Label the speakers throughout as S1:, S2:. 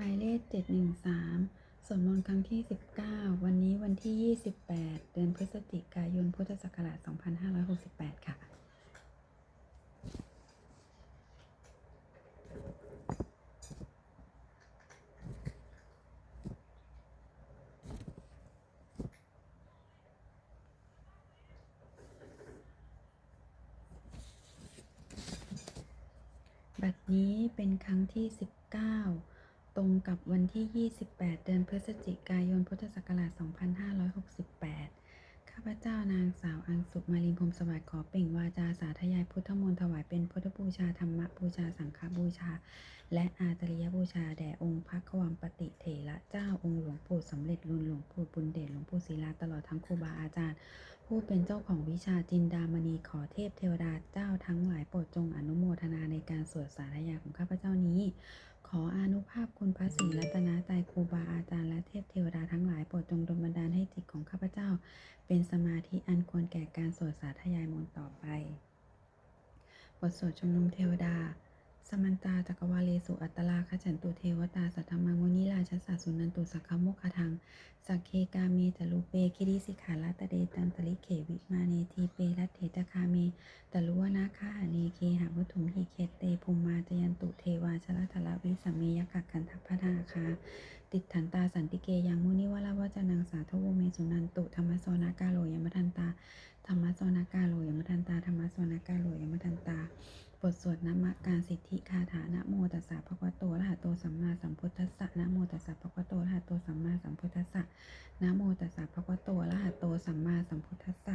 S1: หมายเลข 713สวดมนต์ครั้งที่ 19 วันนี้วันที่ 28 เดือนพฤศจิกายน พุทธศักราช 2568 ค่ะบัดนี้เป็นครั้งที่19 กับวันที่ 28 เดือนพฤศจิกายน พุทธศักราช 2568 ข้าพเจ้านางสาวอังสุมารินพรมสวัสดิ์ขอเปล่งวาจาสาธยายพุทธมนต์ถวายเป็นพุทธบูชาธรรมบูชาสังฆบูชา และอาตริยบูชาแด่องค์พระความปฏิเถระเจ้าองค์หลวงปู่สำเร็จรุนหลวงปู่บุญเดชหลวงปู่ศิลาตลอดทั้งครูบาอาจารย์ ผู้เป็นเจ้าของวิชาจินดามณีขอเทพเทวดาเจ้าทั้งหลายโปรดจงอนุโมทนาในการสวดสาธยายของข้าพเจ้านี้ ขออานุภาพคุณพระศรีรัตนตายครูบาอาจารย์และเทพเทวดาทั้งหลายโปรดจงดลบันดาลให้จิตของข้าพเจ้า เป็นสมาธิอันควรแก่การสวดสาธยายมนต์ต่อไป บทสวดชมนุมเทวดา สมันตาจักรวาเลสุอัตตลาขจันตุเทวตาสัทธมังมุนิราชสาสุนันตุสักขมุขทัง สักเคกาเมตลูเปคิริสิขาลตเดตันตลิเขวิมาเนทีเปรัตเถตคาเมตลุวนาคาหเนเคหาวุถุมหิเคเตภูมิมาจยันตุเทวาชลทละวิสัมเมยกักขันทัพพนาคา ติดถันตาสันติเกยังมุนิวลาวจนังสาทวเมสุนันตุธรรมสวนากาโลยมทันตาธรรมสวนากาโลยมทันตาธรรมสวนากาโลยมทันตา บทสวดนามการสิทธิคาถานะโมตัสสะภะคะโตอะระหะโตสัมมาสัมพุทธัสสะนะโมตัสสะภะคะโตอะระหะโตสัมมาสัมพุทธัสสะนะโมตัสสะภะคะโตอะระหะโตสัมมาสัมพุทธัสสะ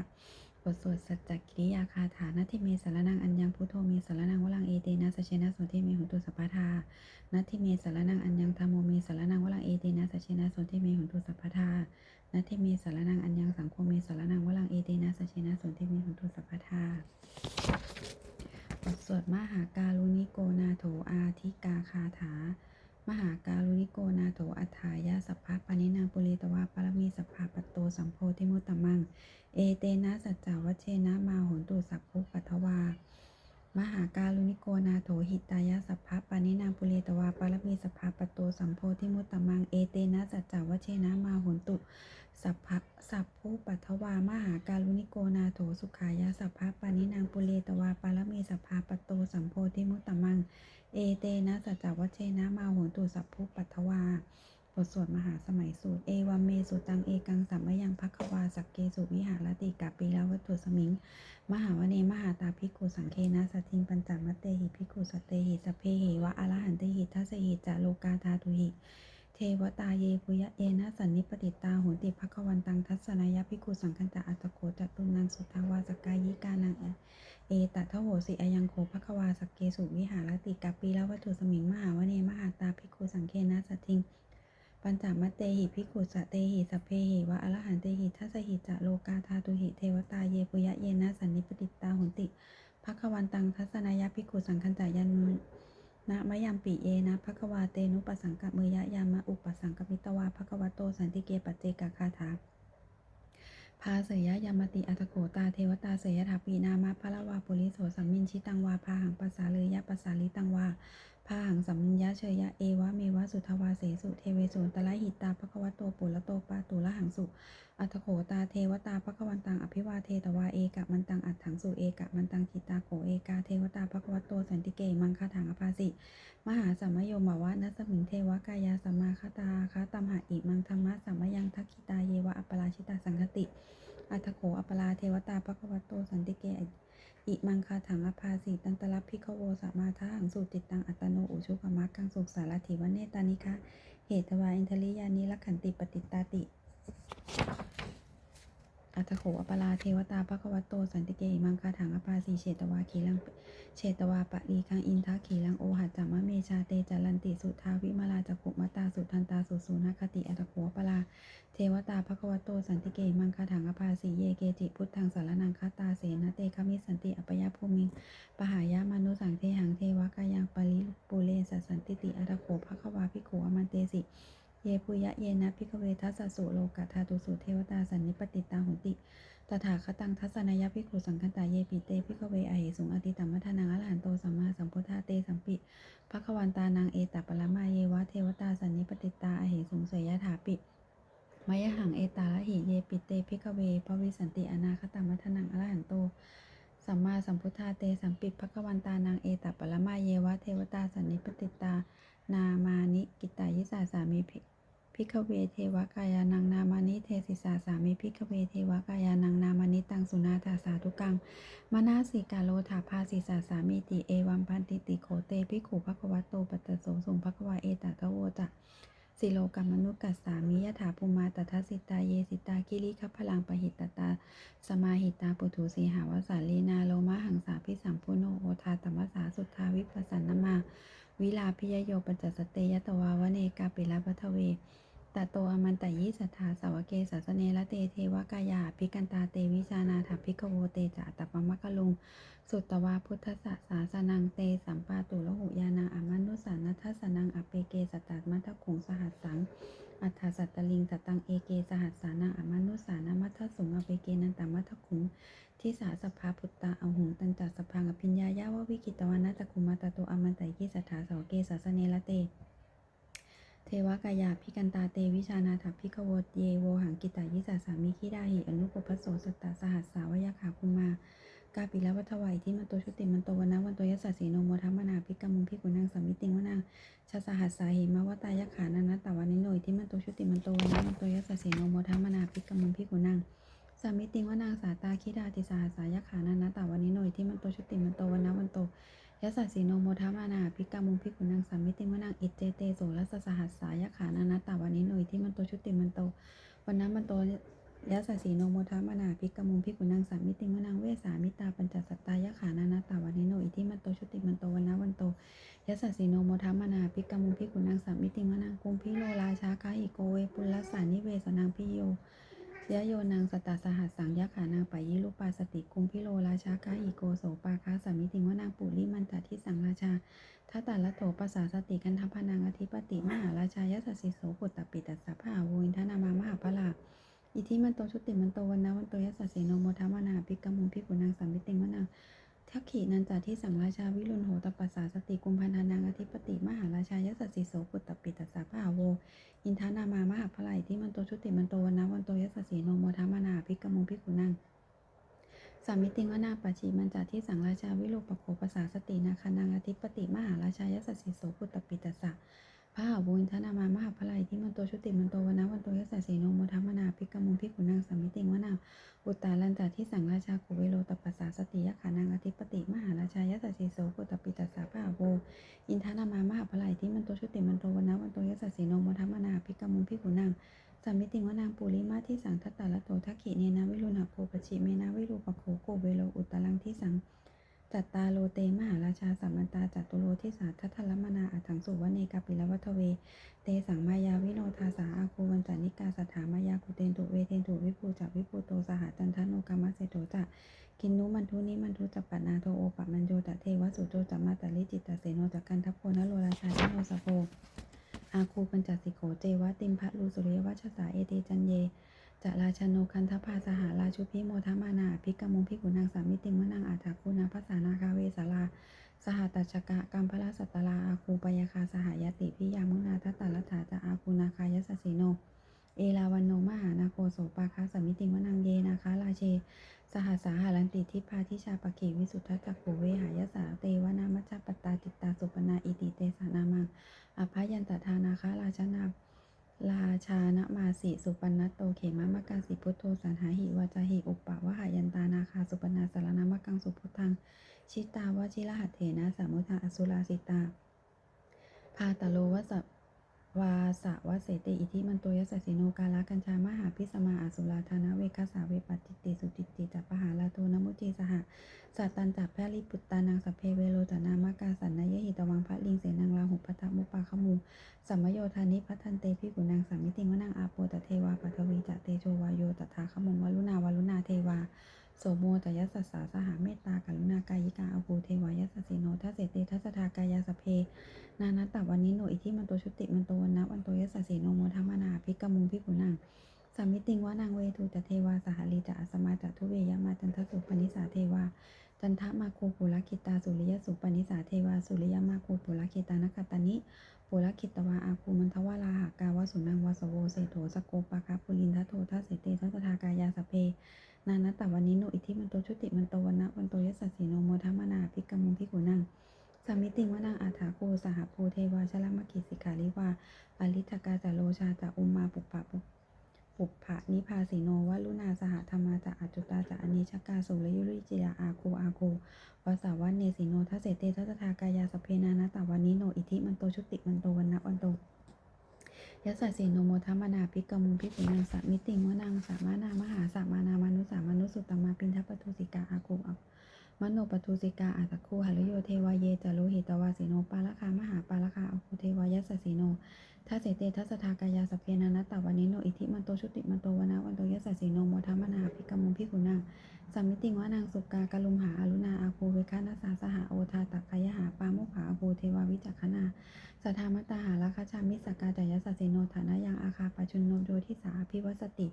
S1: บทสวดสัจจกิริยาคาถานาทิเมสารนังอัญญังพุทโธเมสารนังวลังเอเตนะสเชนะโสเทเมหุตุสัพพทานาทิเมสารนังอัญญังธรรมโมเมสารนังวลังเอเตนะสเชนะโสเทเมหุตุสัพพทานาทิเมสารนังอัญญังสังโฆเมสารนังวลังเอเตนะสเชนะโสเทเมหุตุสัพพทา สวดมหาการุณิโกนาโถอาทิกาคาถา มหาการุณิโกนาโถอัฏฐายาสัพพะปานินาปุริตวะปรมีสัพพะปตโตสัมโพธิมุตตมัง เอเตนะสัจจาวัชเชนะมาหนตุสัพพุปัทวา มหาการุณิโกนาโถหิตายาสัพพะปานินางปุเรตวาปารมีสัพพะปตโตสัมโพธิมุตตมังเอเตนะสัจจาวเชนะมาโหนตุสัพพะสัพพุปัทวามหาการุณิโกนาโถสุขายาสัพพะปานินางปุเรตวาปารมีสัพพะปตโตสัมโพธิมุตตมังเอเตนะสัจจวเชนะมาโหนตุ สัพพุปัทวา บทสวดมหาสมัยสูตร เอวัมเมสุตังเอกังสัมมยังพักวาสักเกสุวิหารติกาปีลาวัตถุสมิง มหาวเนมหาตาภิกขุสังเคนะสัทิงปัญจมัตเตหิภิกขุสตเตหิสพเพหิวะอรหันเตหิทัสหิจะโลกาธาตุหิเทวตาเยปุยะเอนะสันนิปติตาหนติภควันตังทัศนายภิกขุสังคันตะอัตโกจตุนังสุทาวาสกายิกานังเอตทโหสิอยังโคภควาสักเกสุวิหารติกาปีละวัตถุสมิงมหาวเนมหาตาภิกขุสังเคนะสัทิง ปัญจมัตเตหิภิกขุสะเตหิสัพเพหิวะอรหันเตหิทัสหิจะโลกาธาตุหิเทวตาเยปุยะเยนะสันนิปติตาโหนติภควันตังทัศนายภิกขุสังคันจายันนะมะยัมปิเยนะภควาเตนุปสังกะมืยะยามะอุปสังกมิตวาภควโตสันติเกปเจกาคาถาพาเสยยามติอัตโกตาเทวตาเสยถาปีนามะพะละวาปุริโสสัมมินชิตังวาพาหังปัสสาเลยยะปัสสาลิตังวา พาหังสัมมิญญาเชยยะเอวะเมวะสุทวาเสสุเทเวสุตละหิตาภควโตปุระโตปาตุละหังสุ อัตโขตาเทวตาภควันตังอภิวาเทตวาเอกะมันตังอัตถังสุเอกะมันตังจิตาโขเอกาเทวตาภควโตสันติเกมังคาถังอภาสิ มหาสัมมโยมาวะนัสมิงเทวกายาสัมมาคตาคาตัมหะอิมังธรรมะสัมมยังทักขิตาเยวะอัปปราชิตาสังคติ อัตโขอัปปราเทวตาภควโตสันติเก อิมังคาถังอภาสิตันตลับพิขโวสัมาทาหังสูติตังอัตโนอุชุกมักกังสุขสารถิวเนตานิคะ เหตวาอินทริยานิลักขันติปฏิตาติ อัตโขอปราเทวตาภควโตสันติเกหิมังคาถังอปาสีเฉตวาขีลังเฉตวาปะรีคังอินทาขีลังโอหัจจามะเมชาเตจารันติสุทาวิมาลาจักขุมตาสุทันตาสุสูนคติอัตโขอปราเทวตาภควโตสันติเกมังคาถังอปาสีเยเกจิพุทธังสารนังคาตาเสนะเตคมิสันติอัปยาภูมิงปหายามนุสังเทหังเทวกายังปริปุเรสสันติติอัตโขภควาภิกขุอมันเตสิ เยปุยะเยนะพิกเวทัสสุโลกะธาตุสุเทวตาสันนิปติตาหุติ ตถาคตังทัศนายภิกขุสังคันตาเยปิเตพิกเวอเหสุงอติตัมมัทนังอรหันโตสัมมาสัมพุทธาเตสัมปิภควันตานางเอตปะละมาเยวะเทวตาสันนิตาไอสุงสวยยถาปิมยหังเอตาละหิเยปิเตพิกเวภวิสันติอนาคตมัทนังอรหันโตสัมมาสัมพุทธาเตสัมปิภกวันตานังเอตปรมาเยวะเทวตาสันนิปติตานามานิกิตายิสาสามีภิ พิกเวเทวกายานังนามานิเทศิสาสามีพิกเวเทวกายานังนามานิตังสุนาถาสาธุกังมนาสิกาโลถาภาสิสาสามีติเอวัมพันติติโคเตภิขุภควโตปัตตโสสุงภควาเอตตะโวจะสิโลกัมมนุกัสสามิยถาภูมาตทัสิตาเยสิตาคิริคัพลังปหิตตาสมาหิตาปุถุสีหาวสาลีนาโลมะหังสาพิสัมพุโนโอทาตมสสาสุทธาวิปัสสนมา วิลาพิยโยปัจจสเตยตวาวเนกาปิลพัทเว ตโตอมันตยิสัทธาสาวเกสัสเนละเตเทวกายาภิกันตาเตวิชานาถาภิกโวเตจาตปมะกะลุง สุตตวาพุทธสสาสนังเตสัมปาตุละหุยานาอามานุสานัทสนังอเปเกสตัตมัทขุงสหัสสัง อัฏฐสัตตลิงสตังเอเกสหัสสานังอามานุสานามัทธสุงอเปเกนันตมัทขุงทิสาสภาพุตตาอาหุงตันจัสสพังอภิญญายาววิกิตวานัตคุมาตโตอมันไตยิสัทธาสาวเกสัสเนละเต วกายาพิกันตาเตวิชานาถพิกโวเยโวหังกิตายิสาสามิคิดาหิอนุปปัสโสสตตาสหัสสาวยาขาคุมากาปิละวัฏวัยที่มันโตชุติมันโตวันนะวันโตยสสสีโนโมทัมนาภิกรรมุงพิกุนังสามิติงวนังชาสหัสสาหิมาวตายขานานัตตวันนิโนยที่มันโตชุติมันโตวันนะวันโตยสสสีโนโมทัมนาภิกรรมุงพิกุนังสามิติงวนางสาตาคิดาติสหัสสายขานานัตตวันนิโนยที่มันโตชุติมันโตวันนะวันโต ยสสสีโนโมทัมานาภิกามุงพิกุนังสัมมิติมนังอิเจเตโสรัสสหัสสายขานานาตาวันนิโนยที่มันโตชุติมันโตวันนั้นมันโตยสสสีโนโมทัมานาภิกามุงพิกุนังสัมมิติมนังเวสามิตาปัญจสัตตายขานานาตาวันนิโนยที่มันโตชุติมันโตวันนั้นวันโตยสสสีโนโมทัมานาภิกามุงพิกุนังสัมมิติมนังกุมพิโลราชาคาหิโกเวปุลลสานิเวสนังพิโย ยโยนางสตาสหัสสังยะขานางปายิรูปาสติกุงพิโลราชาคาอิโกโสปาคาสามิติงวนางปุริมันตทิสังราชาทัตตาละโถปสาสติกันทัพพนางอธิปติมหาราชายสสสิโสปุตตปิตัสสะพาวินทนามามหาพลาอิทิมันโตชุติมันโตวันนาวันโตยสสสิโนโมทัมานาภิกมุงพิกุนางสัมมิติงวนาง ทักขีนันจาที่สังราชาวิรุณโหตปัสสาสติกุมพันธานางอธิปติมหาราชายสสสิโสปุตตปิตัสสะพาโว อินทานามามหาพลายที่มันโตชุติมันโตวันนะวันโตยสสีโนโมทัมานาภิกมุงพิกุนังสามิติงวนาปัจฉิมันจาที่สังราชาวิโรปโคปสาสตินาคานังอธิปติมหาราชายสสีโสปุตตปิตสสะ พระหาบุญทนามามหาพลายที่มันโตชุติมันโตวนนะวันโตยสสีนโมทัมมนาภิกมุงพิกุนังสามิติงวนาอุตตาลันจาที่สังราชาโคเวโรตปัสสาสติยขานังอธิปติมหาราชายสสีโสปุตตปิตสสะพระหาโวอินทนามามหาพลายที่มันโตชุติมันโตวนนะวันโตยสสีนโมทัมมนาภิกมุงพิกุนังสามิติงวนางปุริมาที่สังทัตตาละโตทักขิเนนะวิรุณหโพปชิเมนะวิรูปโขโกเวโลอุตตลังที่สัง จัตตาโลเตมหาราชาสัมมันตาจัตุโลที่สาทัทลมนาอัถังสุวเนกาปิลวัทเว เตสังมายาวิโนทาสาอาคูวันจานิกาสถามายาคุเตนตุเวเทนตุวิภูจักวิภูโตสหจันทโนกามะเสโตจะกินนุมันทุนิมันทุจัปปนาโทโอปะมันโยตะเทวสุโจจัมมาตะลิจิตตะเสโนจักกันทัพโพนโลราชาชิโนสโพอาคูปัญจสิโขเจวะติมพะลูสุริยวัชสาเอเตจันเย จะราชโนคันทภาสหาราชุพิโมทมานาภิกมุงพิกุนางสามิติมวนางอาถาคูนาภาษานาคาเวสาลาสหตัชกะกัมพลสัตตลาอาคูปยคาสหายติพิยามุนาทัตตาลัฏฐาจะอาคูนาคายสสสีโน เอลาวันโนมหานาโคโสปาคาสมิติมวนางเยนาคาราเช สหัสสาหารันติทิพาทิชาปกิวิสุทธจักขุเวหายสาเตวนามัจจปตาติตตาสุปนาอิติเตสานามังอภยันตทานาคาราชนา ราชานมาสิสุปันนโตเขมะมะกังสิพุทโธสันหาหิวาจาหิอุปปะวหายันตานาคาสุปนาสารนามะกังสุพุทธัง ชิตาวชิรหัตเถนะสามุทาอสุราสิตาพาตโลวะสั วาสะวะเสติอิทิมันโตยสสสิโนกาลกัญชามหาพิสมาอสุราธานะเวคัสาเวปัติติสุติติจัปปหาลาโตนมุจีสหสัตตันจับแพริปุตตานังสัพเพเวโรจนามากาสันนายหิตวังพระลิงเสนังลาหุพัทธมุปาขมูสัมมโยธานิพัทันเตพิกุนังสัมมิติงวนางอาโปตเทวาปัทวีจะเตโชวาโยตถาขมุงวลุนาวลุนาเทวา โสโมตยัสสาสหาเมตตากรุณากายิกาอภูเทวายัสสิโนทัสเสเตทัสทากายาสเพ นานัตตวันนี้โนอิทิมันโตชุติมันโตวันนะวันโตยัสสสีโนโมทัมมานาภิกมุงพิกุนังสามิติงวานางเวทูตเทวาสหลีจะอสมาจัทุเวยามาจันทสุปนิสาเทวาจันทมาโคปุลคิตาสุริยสุปนิสาเทวาสุริยมาโคปุลคิตานคตานิปุคูลคิตวาอาคูมันทวาลาหากาวสุนังวาสโวเศโถสโกปะคะปุลินทัตโททัสเสเตทัสทากายาสเพ นานัตตวันนิโนอิทิมันโตชุติมันโตวันนะวันโตยัสสีโนโมทัมมนาภิกขมุงภิกขุนังสามิติวนังอาถาโคสหภูเทวาชลมกิสิกาลิวาอลิทกาจาโลชาจาอุมาปุปปะปุปุปผะนิพาสิโนวัลุนาสหธรรมาจาอจุตาจาอเนชกาสุรยุริจิยาอาโคอาโควาสาวันเนสิโนทัสเสเตทัสทากายาสเพนานัตตวันนิโนอิทิมันโตชุติมันโตวันนะวันโต ยัสสะสีโนโมทัมมนาภิกขมุงภิกขุนังสัมมิติงวนังสามานามหาสามานามนุสามนุสุตมาปินทปทุสิกาอาคูอมโนปทุสิกาอาตคูหฤโยเทวาเยจารุหิตวาสิโนปาลคามหาปาลคาอคุเทวายัสสะสีโน ทัสเสเตทัสสทากายาสพเพนานัตตวันนิโนอิทิมันโตชุติมันโตวนะวันโตยัสสะสีโนโมทัมมนาภิกมุงภิกขุนังสัมมิติงวนังสุกากะลุมหาอรุณาอาคูเวคานาสาสหาโอทาตักขยหาปาโมขาอาคูเทวาวิจักขนาสธามัตตาหาราคาชามิสกาจายสัสเสโนฐานะยังอาคาปชุนโนโดทิสาพิวสติ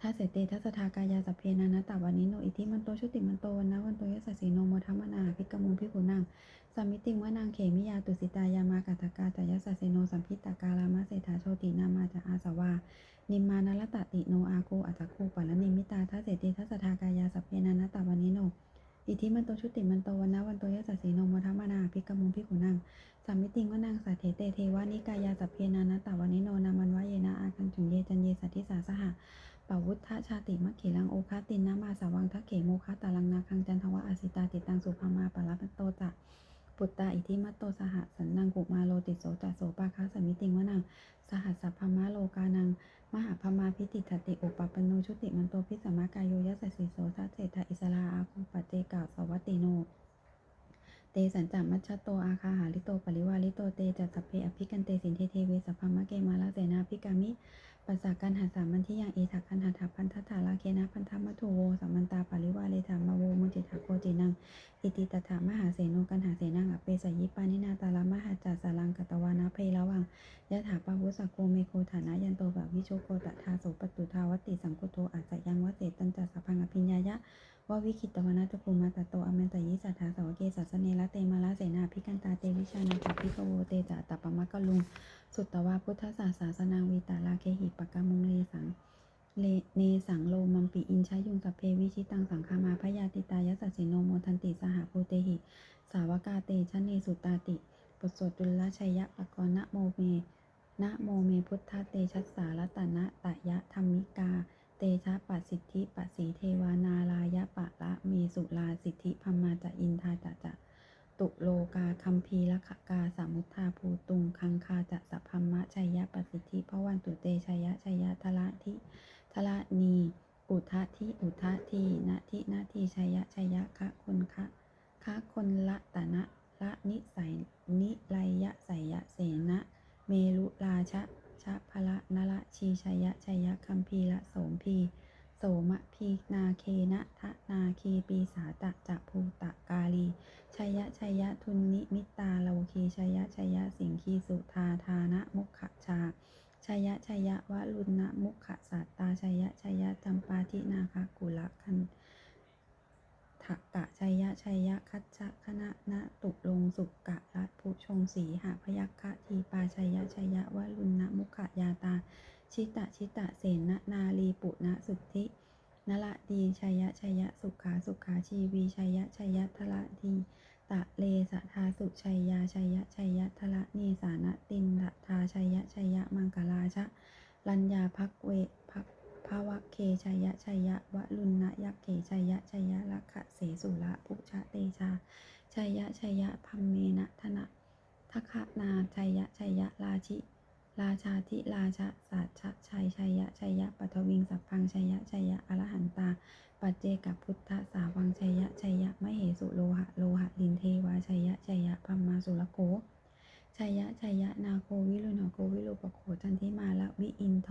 S1: ทัสเสเตทัสทากายาสพเพนานะตาวันนิโนอิทิมันโตชุติมันโตวนนะวันโตยัสสสีโนโมทัมมนาภิกมุงภิกขุนัง สัมมิติงวานางเขมิยาตุสิตายามากัตกาจายสัสเสโนสัมพิตากาลามาเศรษฐาโชตินามาจาอาสวา นิมมานลตติโนอาโกอัตโคปัลนิมิตาทัสเสเตทัสทากายาสพเพนานะตาวันนิโน อิทิมันโตชุติมันโตวันนะวันโตยัสสสีโนมทัมมนาภิกขมุงภิกขุนังสามิติงว่านางสาเถเตเทวานิกายาสัพเพนานะตาวานิโนนามันวะเยนะอาคันจุนเยจันเยสัทธิสาสหะปวุฒชาติมัคเขลังโอคาตินนามาสาวังทัเขโมคาตาลังนาคังจันทวะอสิตาติตังสุภามาปาลปัตโตจะ ปุตตาอิทิมัตโตสหสันนังกุมาโลติโสจะโสปาคาสมิติงวนางสหัสสัพพมาโลกานัง มหาพมาพิติตติอุปปปโนชุติมันโตพิสมากายโยยัสสิโสทัสเศธาอิสลาอาคุปัจเจกาสวัตติโน เตสัญจามัชโตอาคาหาลิโตปริวาลิโตเตจัสพเพอภิกันเตสินเทเทเวสัพพมะเกมาลาเสนาภิกามิ ปัสสากันหาสามันที่ยังเอทักกันหาถาพันทัตถาลาเคนะพันธมัทุโวสัมมันตาปริวาเลธามาโวมุจิทาโกจินังอิติตถามหาเสโนกันหาเสนังอเปสยิปานินาตาลามหาจัสารังกตวานาเพระวังยะถาปาวุสโกเมโคฐานะยันโตแบบวิโชโกตทาโสปตุทาวติสังโกโตอาจจะยังวเสตันจัสสพังอภิญญายะ ว่าวิคิตวนาตภูมาตโตอเมนตยิสัทธาสาวเกสัสเนละเตมาละเสนาพิกันตาเตวิชานันตพิกโวเตจาตปมะกลุง สุตตวาพุทธศาสาสนาวีตาลาเคหิปกามุงเลสังเลเนสังโลมัมปิอินชายุงสัพเพวิชิตังสังคามาพยาติตายสัสสิโนโมทันติสหภูเตหิ สาวกาเตชะเนสุตาติปสโสตุลละชัยยะปะกรณโมเมนะโมเมพุทธเตชัสสาลตนะตะยะธรรมิกา เตชะปัสสิทธิปัสสีเทวานาลายะปะละเมสุลาสิทธิพมมาจะอินทาจะจะตุโลกาคัมพีละขกาสามุทธาภูตุงคังคาจะสัพพมมะชัยยะปัสสิทธิพระวันตุเตชัยยะชัยยะทละทิทละนีอุทะทิอุทะทีนาทินาทีชัยยะชัยยะคะคนคะคะคนละตะนะละนิสัยนิไลยะใสยะเสนะเมลุราชะ ชะพละนละชีชยะชยะคัมพีละโสมพีโสมะพีนาเคนะทะนาคีปีสาตะจะภูตะกาลีชยะชยะทุนนิมิตาโลคีชยะชยะสิงคีสุทาทานะมุขชาชยะชยะวะลุณนะมุขสัตตาชยะชยะจำปาทินาคกุละคัน ถักกะชัยยะชัยยะคัจฉะคณะนะตุลงสุกกะรัตผู้ชงสีหาพยัคฆะทีปาชัยยะชัยยะวลุณนะมุขยาตา ชิตะชิตะเสนะนาลีปุณะสุทธินละดีชัยยะชัยยะสุขาสุขาชีวีชัยยะชัยยะทละดีตะเลสะทาสุชัยยาชัยยะชัยยะทละนีสานะตินทะทาชัยยะชัยยะมังกลาชะลัญญาพักเวพัก ภาวะเคชัยยะชัยยะวะลุณนะยักเขชัยยะชัยยะลักขะเสสุละปุชะเตชาชัยยะชัยยะพัมเมนะทนะทัคะนาชัยยะชัยยะราชิราชาธิราชาสัจฉะชัยชัยยะชัยยะปัทวิงสัพพังชัยยะชัยยะอรหันตา ปัจเจกับพุทธสาวังชัยยะชัยยะมเหสุโลหะโลหะลินเทวาชัยยะชัยยะพัมมาสุรโกชัยยะชัยยะนาโควิรุณโกวิรุปโขจันทิมาละวิอินโท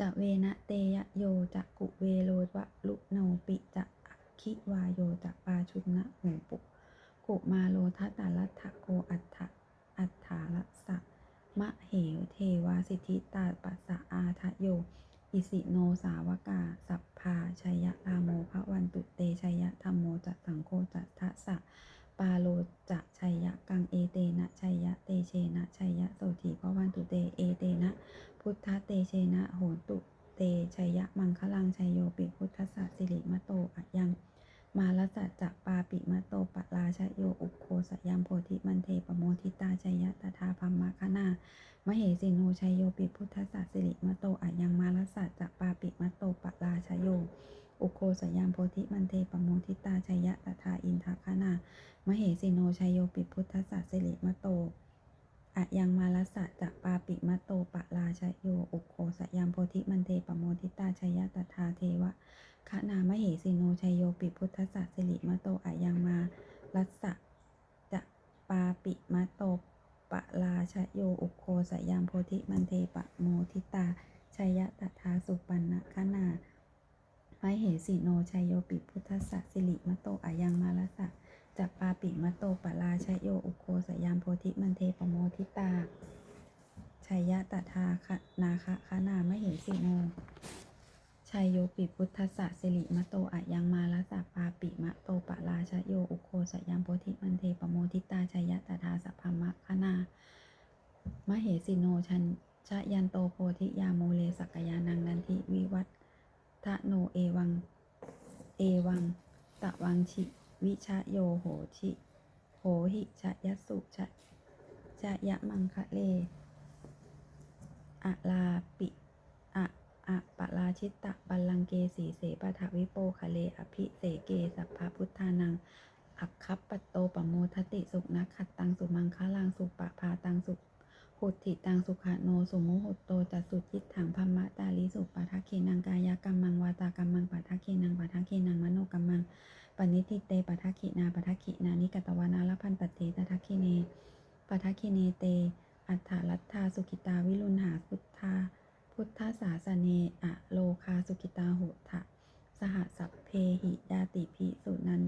S1: จะเวนะเตยะโยจะกุเวโลวะลุโนปิจะอัคคิวาโยจะปาชุนนะหูปุกุมาโลทัตตาลัทธโกอัฏฐะอัฏฐาลสะมะเหวเทวาสิทธิตาปัสสะอาทะโย อิสิโนสาวกา สัพพาชัยยะลาโมภวันตุเตชัยยะธรรมโมจัตสังโฆจัตทะสะ ปาโลจะชัยยะกังเอเตนะชัยยะเตเชนะชัยยะโสถีพระวันตุเตเอเตนะ พุทธเตเชนะโหตุเตชัยยะมังคลังชัยโยปิพุทธสสะสิริมะโตอะยังมาลสัจจะปาปิมะโตปะราชโยอุโคสยามโพธิมันเทปโมทิตาชัยยะตถาพัมมะคณามเหสิโนชัยโยปิพุทธสสะสิริมะโตอะยังมาลสัจจะปาปิมะโตปะราชโยอุโคสยามโพธิมันเทปโมทิตาชัยยะตถาอินทคณา มเหสิโนชัยโยปิพุทธสสสิริมโตอะยังมาลสัจะปาปิมะโตปะราชโยอุโคสยามโพธิมันเทปโมทิตาชัยตถาเทวะขณามเหสิโนชัยโยปิพุทธสัสสิริมโตอะยังมารัสะจะปาปิมะโตปะลาชโยอุโคสยามโพธิมันเทปโมทิตาชัยตถาสุปันนะขณามเหสิโนชัยโยปิพุทธสัสสิริมโตอะยังมารัสสะ จะปาปิมะโตปะลาชโยอุโคสยามโพธิมันเทปโมทิตาชัยยะตถาคนาคะขณามเหสิโนชัยโยปิพุทธะสิริมะโตอะยังมาลสะปาปิมะโตปะราชโยอุโคสยามโพธิมันเทปโมทิตาชัยยะตถาสัพพมะคณามเหสิโนชันชะยันโตโพธิยาโมเลสักยานังนันทิวิวัตทะโนเอวัง เอวังตะวังชิ วิชะโยโหชิโหหิชะยัสสุชะชะยะมังคะเลอะลาปิอะอะปะราชิตตะบัลลังเกสีเสปะทะวิโปคะเลอภิเสเกสัพพะพุทธานังอัคคัปปะโตปโมทติสุนักขัดตังสุมังคะลังสุปะพาตังสุหุติตังสุขะโนสุโมหุตโตจัสสุจิตถังพัมมะตาลิสุปะทะเคนังกายกรรมังวาตากรรมังปะทะเคนังปะทะเคนังมโนกรรมัง ณิทิเตปะทะขินาปะทะขินานิกตวานาลพันตเตตทะเคเนปะทะเคเนเต อัฏฐรัตถาสุขิตาวิรุณหาพุทธา พุทธศาสเนอะโลคาสุกิตาโหทะสหสัพเพหิยาติภิสุนัน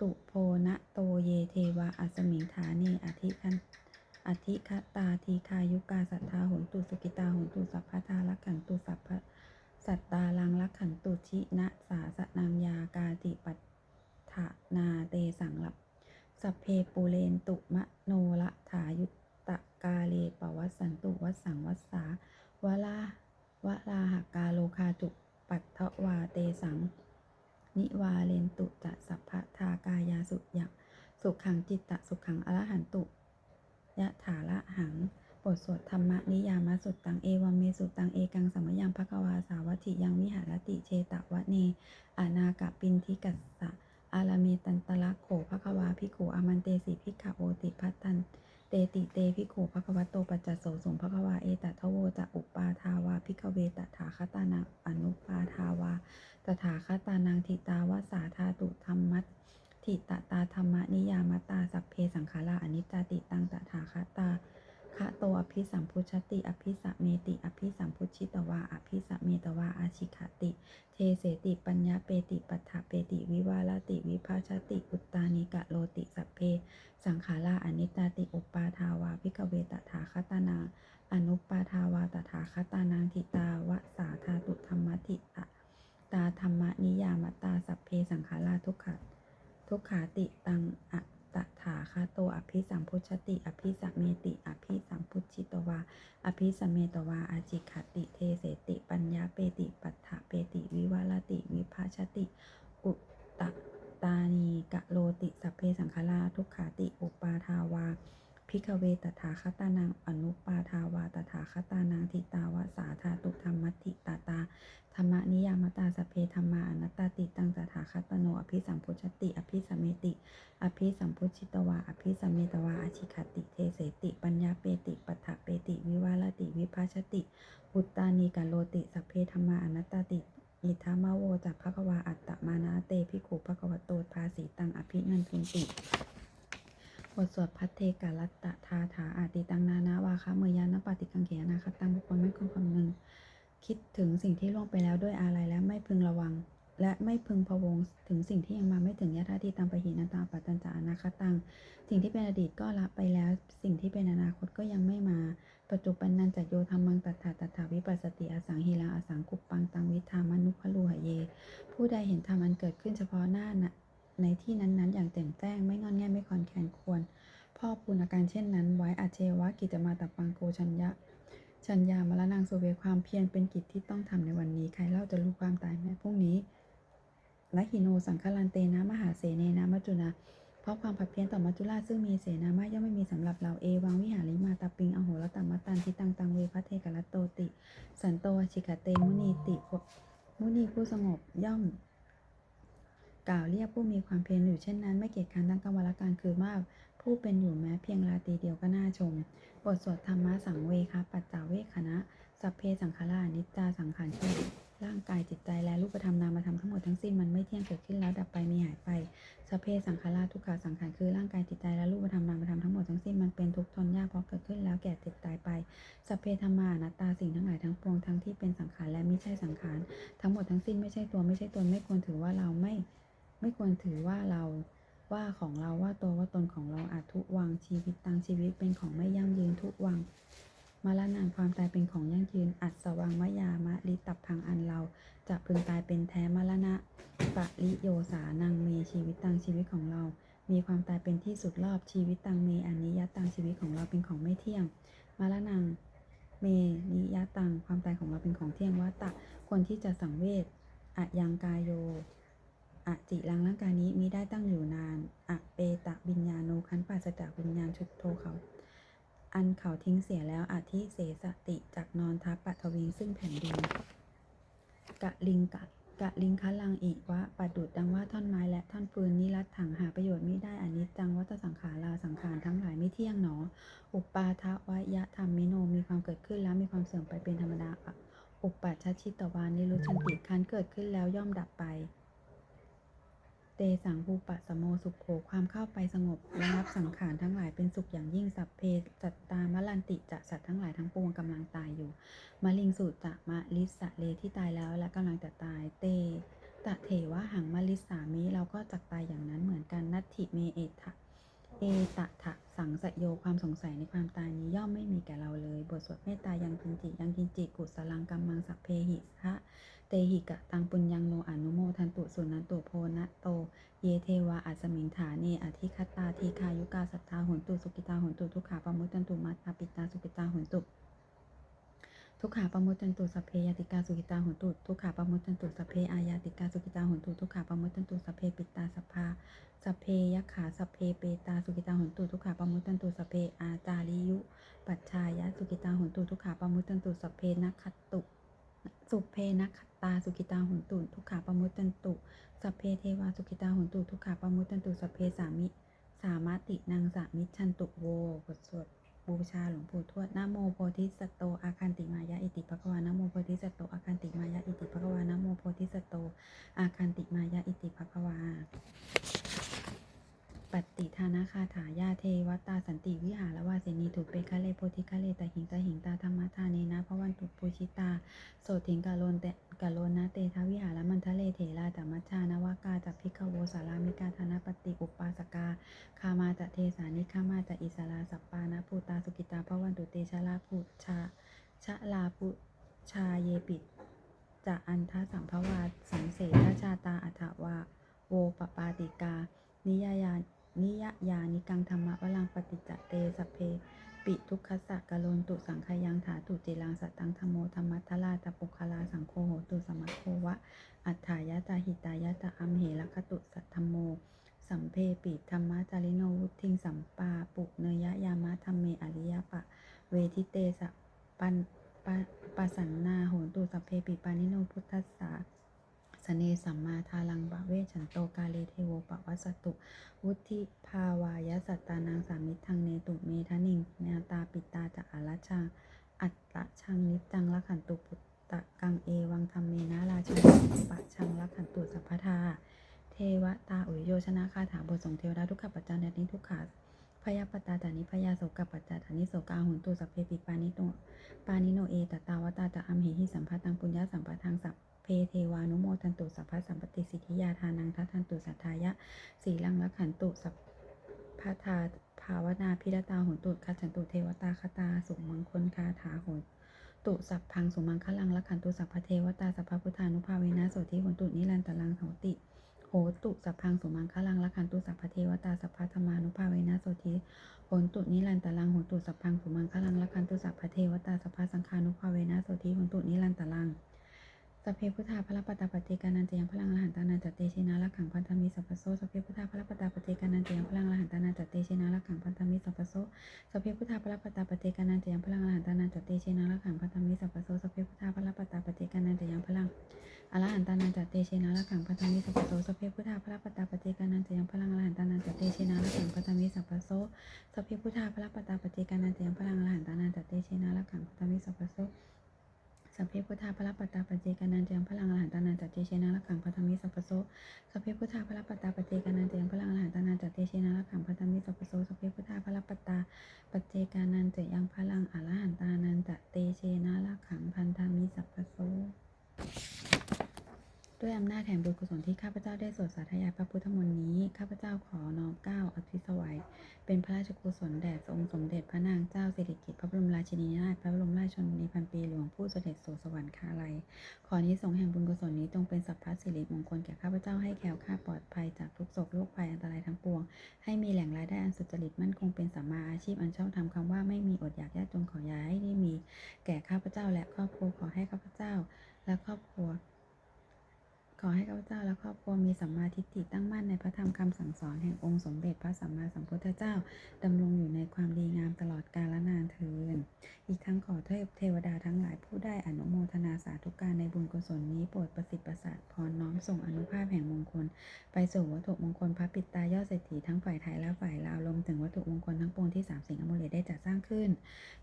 S1: ตุโพนะโตเยเทวาอัสมิงฐาเนอธิคันอธิคตาทีคายุกาสัทธาหนตุสุกิตาหนตุสัพพทาลักขันตุสัพพสัตตาลังลักขันตุชินะสาสนังยากาติปัฏ ฐนาเตสังลับสัพเพปูเรนตุมะโนละถายุตตะกาเลปวัสสันตุวัสสังวัสสาวลาวลาหกาโลคาจุปัตถวาเตสัง นิวาเลนตุจะสัพพะทากายาสุยังสุขังจิตตะสุขังอรหันตุยะถาละหังบทสวดธรรมนิยามสุตตังเอวัมเมสุตังเอกังสมยังภควาสาวัติยังวิหารติเชตวะเนอานากะปินทิกัสสะ อาราเมตันตละโขภควาภิขุอามันเตสีภิกขโอติพัตตัน เตติเตภิขุภควโตปัจจโสสงภควาเอตทะโวจะอุปาทาวาภิกขเวตถาคตานังอนุปาทาวาตถาคตานังทิตาวาสาธาตุธรรมัตถิตตาธรรมนิยามตาสัพเพสังขาราอนิจจติตังตถาคตา คะโตอภิสัมพุชติ อภิสัมเมติ อภิสัมพุชิตวา อภิสัมเมตวา อาชิขติ เทเสติปัญญาเปติปัฏฐาเปติ วิวาลติ วิภาชติ อุตตานิกะโลติสัพเพ สังขาราอนิจจติ อุปาทาวาภิกขเวตถาคตานา อนุปาทาวาตถาคตานังทิตาวะสาธาตุธรรมติตะตาธรรมนิยามตาสัพเพสังขาราทุกขะทุกขาติตังอะ ตถาคาโตอภิสัมพุชติ อภิสัมเมติ อภิสัมพุชิตวา อภิสัมเมตวา อาจิขติเทเสติ ปัญญาเปติปัฏฐาเปติ วิวาลติ วิภาชติ อุตตตานีกะโลติสัพเพสังฆราทุกขาติ อุปาทาวา พิกเวตถาคตานังอนุปาทาวาตถาคตานังทิตาวาสาธาตุธรรมติตาตาธรรมนิยามตาสเพธรรมาอนัตตาติตังตถาคตโนอภิสัมพุชติ อภิสัมเมติ อภิสัมพุชิตวา อภิสัมเมตวาอาชิขติเทเสติ ปัญญาเปติปัฏฐเปติ วิวาลติวิภาชติอุตตานีกาโลติสเพธรรมาอนัตตาติอิทามโวจักภควาอัตตมานาเตภิกขุภควโตภาสีตังอภินันทุนติ บทสวดพัทเทกาลัตตะทาถาอาติตังนานาวาคะเมยานปฏิกังเขนาคตังบุคคลไม่ควรคำนึงคิดถึงสิ่งที่ล่วงไปแล้วด้วยอะไรและไม่พึงระวัง และไม่พึงพะวงถึงสิ่งที่ยังมาไม่ถึงยะธาทิตังปะหินันตาปัตตัญจานาคตัง สิ่งที่เป็นอดีตก็ละไปแล้ว สิ่งที่เป็นอนาคตก็ยังไม่มาปัจจุบันนันจักโยธรรมังตัถาตัถาวิปัสสติอสังหิรังอสังกุปปังตังวิธามานุพลูหะเย ผู้ใดเห็นธรรมอันเกิดขึ้นเฉพาะหน้านะ ในที่นั้นๆ อย่างเต็มแจ้งไม่งอนแง่ไม่คอนแคนควร พ่อพูนอาการเช่นนั้น ไว้อาเจวะกิจมาตับปังโกชัญญะชัญญามรณังโสเวความเพียรเป็นกิจที่ต้องทำในวันนี้ใครเล่าจะรู้ความตายแม้พรุ่งนี้และหิโนสังคลันเตนะมหาเสเนนะมัจจุนาเพราะความผัดเพี้ยนต่อมัจจุราชซึ่งมีเสนามากย่อมไม่มีสำหรับเราเอวังวิหาริมาตาปิงอโหรตัมมตันทิตังตังเวพระเทกรัตโตติ สันโตชิกเตมุนีติมุนีผู้สงบย่อม กล่าวเรียกผู้มีความเพียรอยู่เช่นนั้นไม่เกียจคร้านทั้งกลางวันและกลางคืนว่าผู้เป็นอยู่แม้เพียงราตรีเดียวก็น่าชม บทสวดธรรมะสังเวคะปัจจาเวคณะสัพเพสังขารานิจจาสังขารคือร่างกายจิตใจและรูปธรรมนามธรรมทั้งหมดทั้งสิ้นมันไม่เที่ยงเกิดขึ้นแล้วดับไปมีหายไปสัพเพสังขาราทุกขาสังขารคือร่างกายจิตใจและรูปธรรมนามธรรมทั้งหมดทั้งสิ้นมันเป็นทุกข์ทนยากเพราะเกิดขึ้นแล้วแก่เจ็บตายไปสัพเพธรรมานัตตาสิ่งทั้งหลายทั้งปวงทั้งที่เป็นสังขารและไม่ใช่สังขารทั้งหมดทั้งสิ้นไม่ใช่ตัวไม่ใช่ตนไม่ควรถือว่าเราไม่ ไม่ควรถือว่าเราว่าของเราว่าตัวว่าตนของเราอาจทุวังชีวิตตังชีวิตเป็นของไม่ยั่งยืนทุวังมรณะความตายเป็นของยั่งยืน อัศวังมะยามะลิตับพังอันเราจะพึงตายเป็นแท้มรณะปะริโยสานังเมชีวิตตังชีวิตของเรา มีความตายเป็นที่สุดรอบชีวิตตังเมอันนิยตังชีวิตของเราเป็นของไม่เที่ยงมรณังเมนิยตังความตายของเราเป็นของเที่ยงวัตตะคนที่จะสังเวชอะยังกายโย อจิรังร่างกายนี้มิได้ตั้งอยู่นานอะเปตะวิญญาโนคันปัสจากวิญญาณชุดโทเขา อันเขาทิ้งเสียแล้วอธิเสสติจากนอนทับปัทวีซึ่งแผ่นดินกะลิงกะกะลิงคะลังอีกวะปัดดุดดังว่าท่อนไม้และท่อนฟืนนิรัตถังหาประโยชน์ไม่ได้อันิจจังวัตสังขาราสังขารทั้งหลายไม่เที่ยงหนอ อุปาทวยะธรรมมิโนมีความเกิดขึ้นแล้วมีความเสื่อมไปเป็นธรรมดาอะอุปปัชชิตวานิรุชันติคันเกิดขึ้นแล้วย่อมดับไป เตสังภูปะสมโมสุขโขความเข้าไปสงบระงับสังขารทั้งหลายเป็นสุขอย่างยิ่งสัพเพจัตตามลันติจะสัตว์ทั้งหลายทั้งปวงกำลังตายอยู่มะลิงสูตรจะมะลิสะเลที่ตายแล้วและกำลังจะตายเตตะเถวะหังมะลิสามิเราก็จักตายอย่างนั้นเหมือนกันนัตถิเมเอทะเอตะทะสังสยโยความสงสัยในความตายนี้ย่อมไม่มีแก่เราเลย บทสวดเมตตายังกินจิยังกินจิกุสลังกัมมังสัพเพหิทะ เตหิกะตังปุญญังโนอนุโมทันตุสุนันตุโพนะโต เยเทวาอัสมิงฐาเนอธิคตาทีคายุกาสัทธาหุนตุสุกิตาหุนตุทุกขาปมุตตันตุมัตาปิตาสุกิตาหุนตุทุกขาปมุตตันตุสัพเพยติกาสุกิตาหุนตุทุกขาปมุตตันตุสัพเพอายาติกาสุกิตาหุนตุทุกขาปมุตตันตุสัพเพปิตาสัพพาสัพเพยขาสัพเพเปตาสุกิตาหุนตุทุกขาปมุตตันตุสัพเพอาจาริยุ ปัจชายะสุกิตาหุนตุทุกขาปมุตตันตุสัพเพนักขตุสุเพนักขตาสุกิตาหุนตุทุกขาปมุตตันตุ สัพเพเทวาสุกิตาหุนตุทุกขาปมุตตันตุสัพเพสามิ สามารตินางสามิชันตุโวบทสวดบูชาหลวงปู่ทวดนะโมโพธิสัตโตอาคันติมายะอิติภควานะโมโพธิสัตโตอาคันติมายะอิติภควานะโมโพธิสัตโตอาคันติมายะอิติภควา ปัตติธานาคาถายาเทวตาสันติวิหารวาเสนีถูกเปคะเลโพธิคะเลตหิงตะหิงตาธรรมทาเนนะพระวันตุปูชิตาโสถิงกาโลนเตกาโลนะเตทวิหารมันทะเลเถราจัมัชานวากาจัพิกโวสารามิกาธนปฏิอุปปาสกาคามาจะเทสานิคามาจะอิสราสัปปานะภูตาสุกิตาพระวันตุเตชะลาภูชาชะลาภูชาเยปิดจะอันทสัมภวาสังเสทชาตาอัฏฐวาโวปปาติกา นิยายาน นิยยานิกังธรรมะวลังปฏิจจเตสเพ ปิทุกขสะกะโลนตุสังขยังถาตุจิลังสัตตังธรรมโมธรรมัทธราตปุคลาสังโฆโหตุสมัคโควะ อัฏฐายะตาหิตายะตาอัมเหละคตุสัทธมโม สัมเพปิธรรมะจาริโนวุทิงสัมปาปุเนยะยามะธรรมเมอริยปะ เวทิเตสะปันปะปะสันนาโหตุสัพเพปิปานิโนพุทธัสสะ สเนสัมมาทาลังบะเวชันโตกาเลเทโวปะวัสตุ วุธิภาวายสัตตานังสามิทังเนตุเมทะนิงเนตาปิตาจะอารัชชังอัตตะชังนิจังละขันตุปุตตะกังเอวังธรรมเมนะราชังปะชังละขันตุสัพพทาเทวตาอุยโยชนะคาถาบทส่งเทวดาทุกขปัจจานันิทุกขา พยาปตาจานิพยาโสกปัจจานิโสกาหุนตุสัพเพปิปานิโนปานิโนเอตตาวตาจะอัมเหหิสัมภตังปุญญาสัมปทังสัพเพเทวานุโมทันตุสัพพะสัมปติสิทธิยาทานังทัทันตุสัทธายะสีลังละขันตุสัพพทาภาวนาพิรตาโหนตุคัจฉันตุเทวตาคตาสุมังคลคาถาโหนตุสัพพังสุมังคลังละขันตุสัพพเทวตาสัพพพุทธานุภาเวนะโสทิโหนตุนิรันตลังโหติ โหตุสัพพังสุมังคลังละคันตุสัพพเทวตาสัพพะธรรมานุภาเวนะโสทิโหตุนิรันตลังโหตุสัพพังสุมังคลังละคันตุสัพพเทวตาสัพพสังฆานุภาเวนะโสทิโหตุนิรันตลัง สพเพพุทธาพระปตตาปฏิกานันจะยังพลังอรหันตานันจเตชินาละขังพันธมิสัพพโสสพเพพุทธาพระปตตาปฏิกานันจะยังพลังอรหันตานันจเตชินาละขังพันธมิสัพพโสสพเพพุทธาพระปตาปฏิกานันจะยังพลังอรหันตานันจเตชินาละขังพันธมิสัพพโสสพเพพุทธาพระปตตาปฏิกานันจะยังพลังอรหันตานันจตเตเชนะละขังพันธมิสัพพโสสพเพพุทธาพระปตตาปฏิกานันจะยังพลังอรหันตานันจตเตเชนะละขังพันธมิสัพพโสสพเพพุทธาพระปตตาปฏิกานันจะยัง มิสัพพโสสัพเพพุทธาพระ มั่นคงเป็นสัมมาอาชีพอันชอบทำคำว่าไม่มีอดอยากยากจนขอย้ายให้ได้มี แก่ข้าพเจ้าและครอบครัวขอให้ข้าพเจ้า และครอบครัว ขอให้ข้าพเจ้าและครอบครัวมีสัมมาทิฏฐิตั้งมั่นในพระธรรมคำสั่งสอนแห่งองค์สมเด็จพระสัมมาสัมพุทธเจ้าดำรงอยู่ในความดีงามตลอดกาลนานเทินอีกทั้งขอเทพเทวดาทั้งหลายผู้ได้อนุโมทนาสาธุการในบุญกุศลนี้โปรดประสิทธิ์ประสาทพรน้อมส่งอนุภาพแห่งมงคล ไปสู่วัตถุมงคลพระปิตายอดเศรษฐีทั้งฝ่ายไทยและฝ่ายลาวรวมถึงวัตถุมงคลทั้งปวงที่สามสิ่งอมฤตได้จัดสร้างขึ้น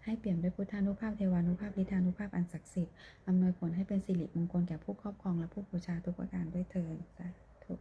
S1: ให้เปี่ยมด้วยพุทธานุภาพเทวานุภาพฤทธานุภาพอันศักดิ์สิทธิ์อำนวยผลให้เป็นสิริมงคลแก่ผู้ครอบครองและผู้บูชาทุกประการด้วยเทินสาธุ